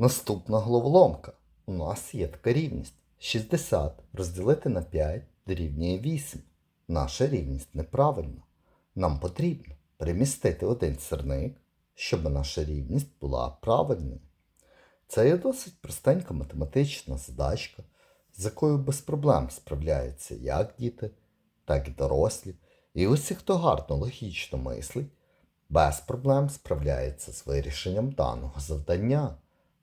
Наступна головоломка. У нас є така рівність. 60 розділити на 5 дорівнює 8. Наша рівність неправильна. Нам потрібно перемістити один сірник, щоб наша рівність була правильною. Це є досить простенька математична задачка, з якою без проблем справляються як діти, так і дорослі. І усі, хто гарно логічно мислить, без проблем справляється з вирішенням даного завдання.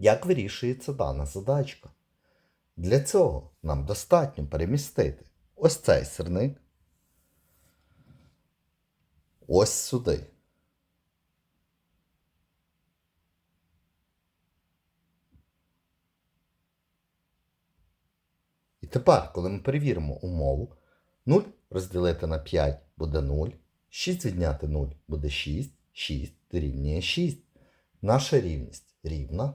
Як вирішується дана задачка? Для цього нам достатньо перемістити ось цей сирник ось сюди. І тепер, коли ми перевіримо умову, 0 розділити на 5 буде 0, 6 відняти 0 буде 6, 6 дорівнює 6. Наша рівність рівна,